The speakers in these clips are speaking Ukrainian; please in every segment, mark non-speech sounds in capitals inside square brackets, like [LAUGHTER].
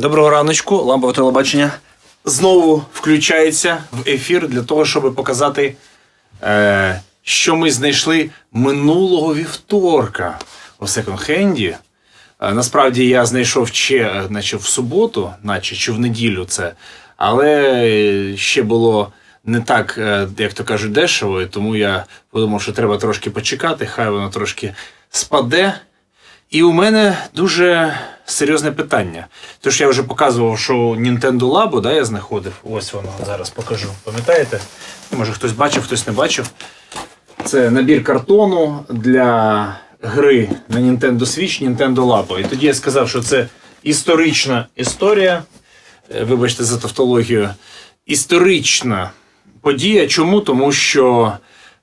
Доброго раночку, лампове телебачення знову включається в ефір для того, щоб показати, е, що ми знайшли минулого вівторка у секонд-хенді. Е, насправді я знайшов ще, е, наче в суботу, наче чи в неділю це, але ще було не так, е, як то кажуть, дешево, і тому я подумав, що треба трошки почекати, хай воно трошки спаде. І у мене дуже серйозне питання. Тож я вже показував, що Nintendo Labo, да, я знаходив. Ось воно зараз покажу. Пам'ятаєте? Може хтось бачив, хтось не бачив. Це набір картону для гри на Nintendo Switch Nintendo Labo. І тоді я сказав, що це історична історія. Е, Вибачте за тавтологію. Історична подія. Чому? Тому що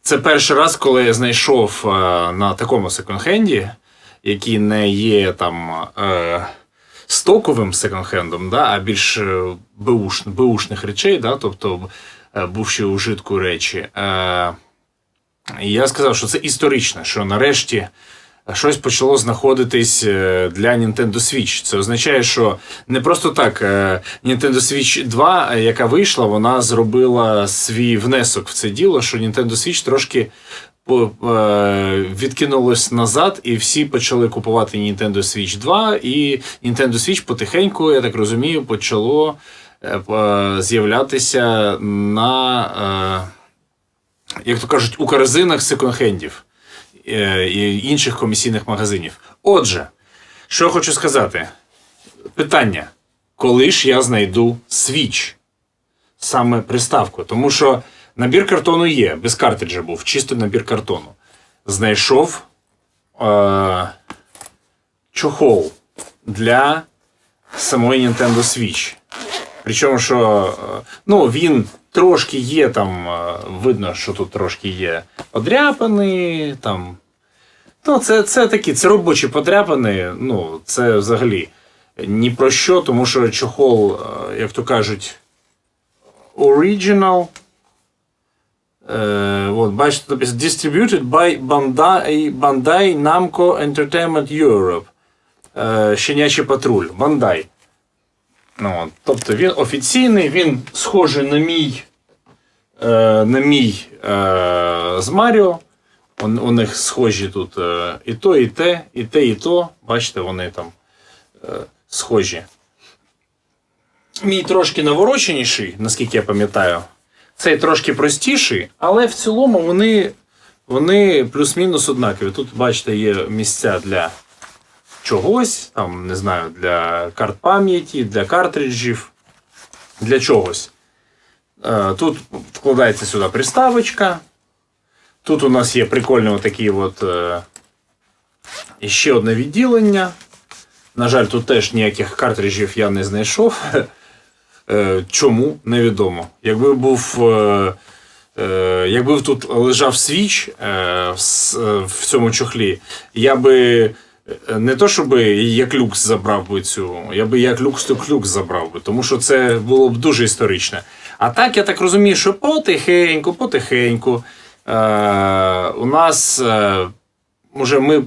це перший раз, коли я знайшов е, на такому секонд-хенді, який не є там е, стоковим секонд-хендом, да, а більш е, беуш, беушних речей, да, тобто е, бувші у житку речі. Е, я сказав, що це історично, що нарешті щось почало знаходитись е, для Nintendo Switch. Це означає, що не просто так Nintendo Switch 2, е, яка вийшла, вона зробила свій внесок в це діло, що Nintendo Switch трошки відкинулось назад, і всі почали купувати Nintendo Switch 2, і Nintendo Switch потихеньку, я так розумію, почало е, е, з'являтися на. Е, як то кажуть, у корзинах секонд-хендів е, і інших комісійних магазинів. Отже, що я хочу сказати? Питання: коли ж я знайду Switch? Саме приставку. Тому що набір картону є, без картриджа був, чисто набір картону. Знайшов е- чохол для самої Nintendo Switch. Причому, що е, ну, він трошки є там, е, видно, що тут трошки є подряпини, там. Ну, це, це такі, це робочі подряпини, ну, це взагалі ні про що, тому що чохол, е, як то кажуть, original. Е, от, бачите, написано distributed by Bandai, Bandai Namco Entertainment Europe. Е, Щенячий патруль, Bandai. Ну, тобто він офіційний, він схожий на мій, е, на мій е, з Маріо. У, у них схожі тут е, і то, і те, і те, і то. Бачите, вони там е, схожі. Мій трошки навороченіший, наскільки я пам'ятаю. Цей трошки простіший, але в цілому вони, вони плюс-мінус однакові. Тут, бачите, є місця для чогось, там, не знаю, для карт пам'яті, для картриджів, для чогось. Е, Тут вкладається сюди приставочка. Тут у нас є прикольний отакий от, е, ще одне відділення. На жаль, тут теж ніяких картриджів я не знайшов. [LAUGHS] Е, Чому? Невідомо. Якби був. е, е, Якби тут лежав свіч в цьому чохлі, я би не то, щоб як люкс забрав би цю, я би як люкс то клюкс забрав би, тому що це було б дуже історично. А так я так розумію, що потихеньку, потихеньку у нас е, уже ми,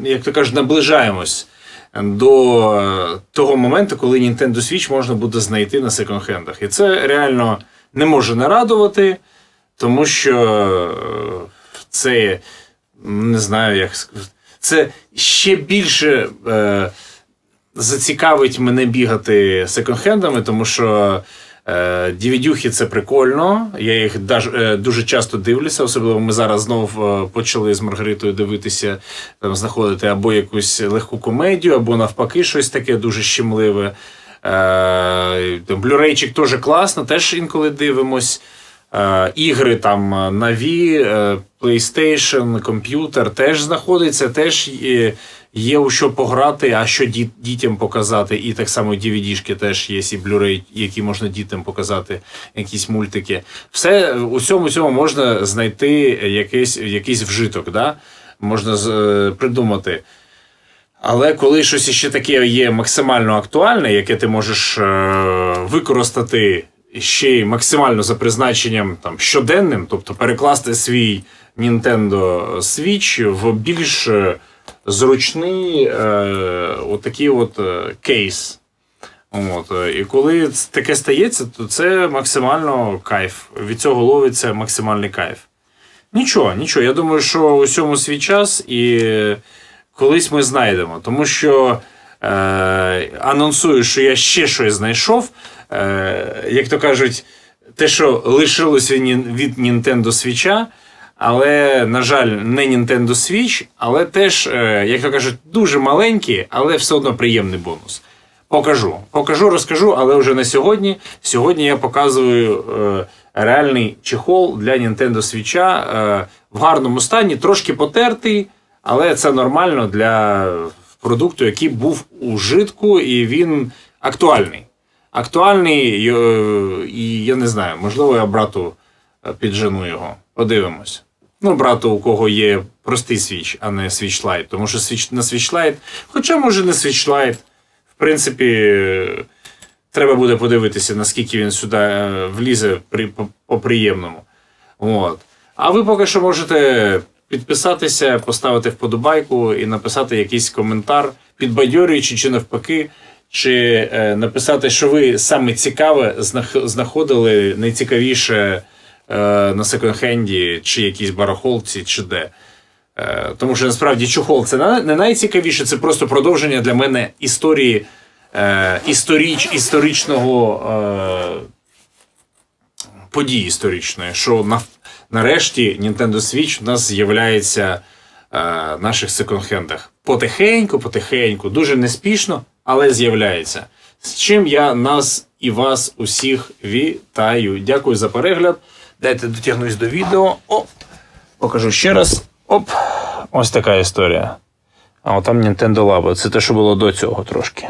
як то кажуть, наближаємось до е, того моменту, коли Nintendo Switch можна буде знайти на секонд-хендах. І це реально не може не радувати, тому що е, це не знаю, як це ще більше е, зацікавить мене бігати секонд-хендами, тому що е, DVD-хи це прикольно. Я їх е, дуже часто дивлюся, особливо ми зараз знов е, почали з Маргаритою дивитися, там знаходити або якусь легку комедію, або навпаки щось таке дуже щемливе. Блюрейчик теж класно, теж інколи дивимось. Ігри там нові, е, PlayStation, комп'ютер теж знаходиться, теж є, є у що пограти, а що діт- дітям показати. І так само DVD-шки теж є, і Blu-ray, які можна дітям показати, якісь мультики. Все у цьому цьому можна знайти якийсь, якийсь вжиток, да? можна е, придумати. Але коли щось іще таке є максимально актуальне, яке ти можеш е, використати ще й максимально за призначенням там, щоденним, тобто перекласти свій Nintendo Switch в більш е, зручний е, отакий от е, кейс. От, е, і коли таке стається, то це максимально кайф. Від цього ловиться максимальний кайф. Нічого, нічого. Я думаю, що у всьому свій час і колись ми знайдемо. Тому що е, анонсую, що я ще щось знайшов. Е, як то кажуть, те, що лишилось від, Нін- від Nintendo Switch, але, на жаль, не Nintendo Switch, але теж, е, як то кажуть, дуже маленький, але все одно приємний бонус. Покажу. Покажу, розкажу, але вже не сьогодні. Сьогодні я показую е, реальний чехол для Nintendo Switch е, в гарному стані, трошки потертий, але це нормально для продукту, який був у житку, і він актуальний. Актуальний, і я не знаю, можливо, я брату піджену його. Подивимось. Ну, брату, у кого є простий свіч, а не Lite. Тому що свіч, на Lite, хоча може не Lite, в принципі, треба буде подивитися, наскільки він сюди е, влізе при, по, по-приємному. От. А ви поки що можете підписатися, поставити вподобайку і написати якийсь коментар, підбадьорюючи чи навпаки, чи е, написати, що ви саме цікаве знах- знаходили найцікавіше на секонд-хенді, чи якійсь барахолці, чи де. Е, Тому що насправді чохол це не найцікавіше, це просто продовження для мене історії е, історіч, історичного е, події історичної, що на, нарешті Nintendo Switch в нас з'являється е, в наших секонд-хендах. Потихеньку, потихеньку, дуже неспішно, але з'являється. З чим я нас і вас усіх вітаю. Дякую за перегляд. Дайте дотягнусь до відео. О, покажу ще раз. Оп, ось така історія. А там Nintendo Labo. Це те, що було до цього трошки.